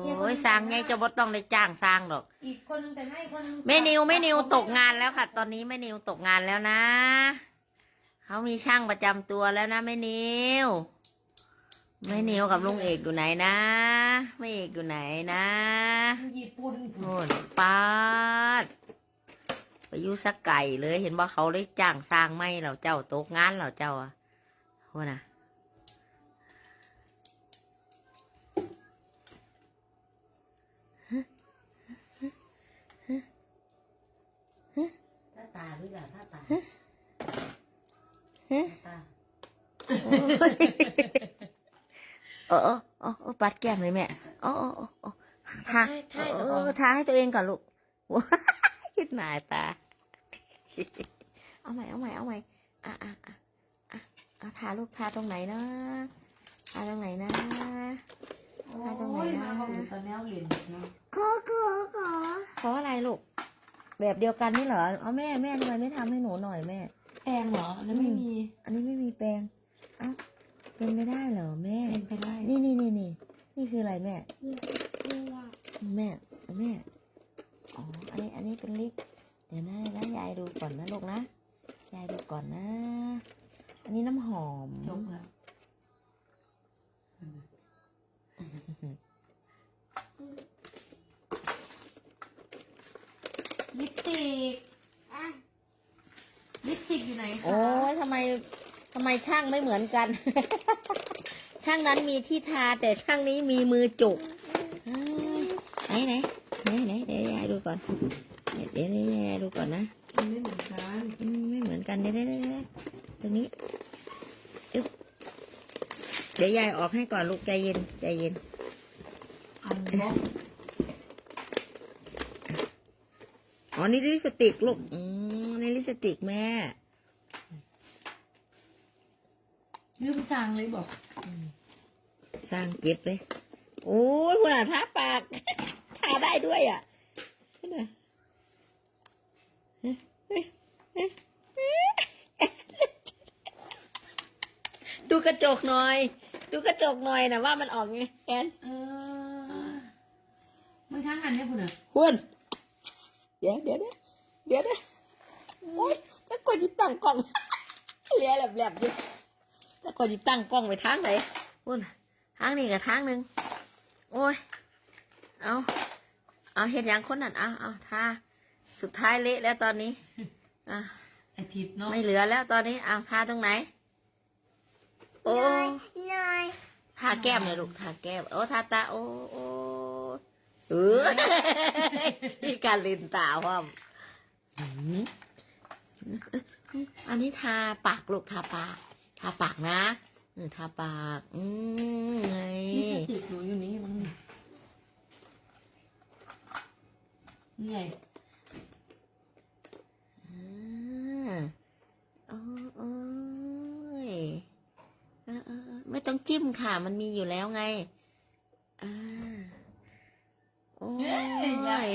เคคนหโอ้นึ่ยสร้างไงจะบ่ต้องได้จ้างสร้างหรอก อีกคนนึงแต่งให้คนนึงแม่นิวแม่นิวตกงานแล้วค่ะ ตอนนี้แม่นิวตกงานแล้วนะเขามีช่างประจำตัวแล้วนะแม่นิวแม่นิวกับลุงเอกอยู่ไหนนะแม่เอกอยู่ไหนนะญี่ปุ่นโน่นป้าดไปอยู่สักไก่เลย เห็นว่าเขาได้จ้างสร้างไม่เราเจ้าตกงานเราเจ้าอะโหนะ ถ้าตาด้วย ล่ะถ้าตาตาเออเออเออเออปัดแก้มเลยแม่เออเออเออเออทาใช่เอใช่อทาให้ตัวเองก่อนลูกว้ายคิดหนายตา เอาใหม่เอาใหม่เอาใหม่อะอะอะอะอะทาลูกทาตรงไหนนะทาตรงไหนนะโอ้ยมาบอกตอนนี้เอาเหรียญเนาะ ขอขอขอขออะไรลูก แบบเดียวกันนี่เหรอเอาแม่แม่ทำไมไม่ทำให้หนูหน่อยแม่แพงเหรอแล้วไม่มีอันนี้ไม่มีแปรงเอ้าเป็นไม่ได้เหรอแม่ เป็นไปได้นี่นี่นี่นี่นี่คืออะไรแม่ แม่แม่ อ๋อ อันนี้อันนี้เป็นลิป เดี๋ยวนะนะยายดูก่อนนะลูกนะ ยายดูก่อนนะ อันนี้น้ำหอม จบแล้วลิปสติกลิปสติกอยู่ไหนคะ โอ้ย ทำไมทำไมช่างไม่เหมือนกัน ช่างนั้นมีที่ทาแต่ช่างนี้มีมือจุกเอ้ยไหนไหนไหนไหนเดี๋ยวยายดูก่อน เดี๋ยวเดี๋ยวยายดูก่อนนะมันไม่เหมือนกันอืมไม่เหมือนกันเดี๋ยวเดี๋ยวเดี๋ยวเดี๋ยวตรงนี้อึ๊บเดี๋ยวยายออกให้ก่อนลูกใจเย็นใจเย็นอันบล็อกอ๋อนี่ลิปสติกลูก อืมนี่ลิปสติกแม่ ลืมสั่งเลยบอกสร้างเก็บเลยโอ้ยคุณอะทาปากทาได้ด้วยอะเห็นไหมดูกระจกหน่อย ดูกระจกหน่อยนะว่ามันออกไงแอนเออมึงทั้งอันเนี่ยคุณเหรอหุ่นเดี๋ยวเดี๋ยวเดี๋ยวเดี๋ยวเดี๋ยวโอ๊ยจะกดจิตั้งกล้องเลียแหลบๆอยู่ จะกดจิตั้งกล้องไปทางไหนหุ่นทางนี้กับทางหนึ่งโอ้ย เอาเอาเห็นอย่างคนนั้นเอาเอาทาสุดท้ายเละแล้วตอนนี้อะอาทิตย์เนาะไม่เหลือแล้วตอนนี้เอาทาตรงไหน โอ้ทาแก้มเลยลูกทาแก้มโอ้ทาตาโอ้โอ้เออมีการลินตาว่าอันนี้ทาปากลูกทาปาก ทาปากนะเออทาปาก อืมไงนี่ถ้าติดหนูอยู่นี่มั้งนี่ไงอ่าโอ้โอ้ยเออเออเออไม่ต้องจิ้มค่ะ มันมีอยู่แล้วไงอ่าโอ้ย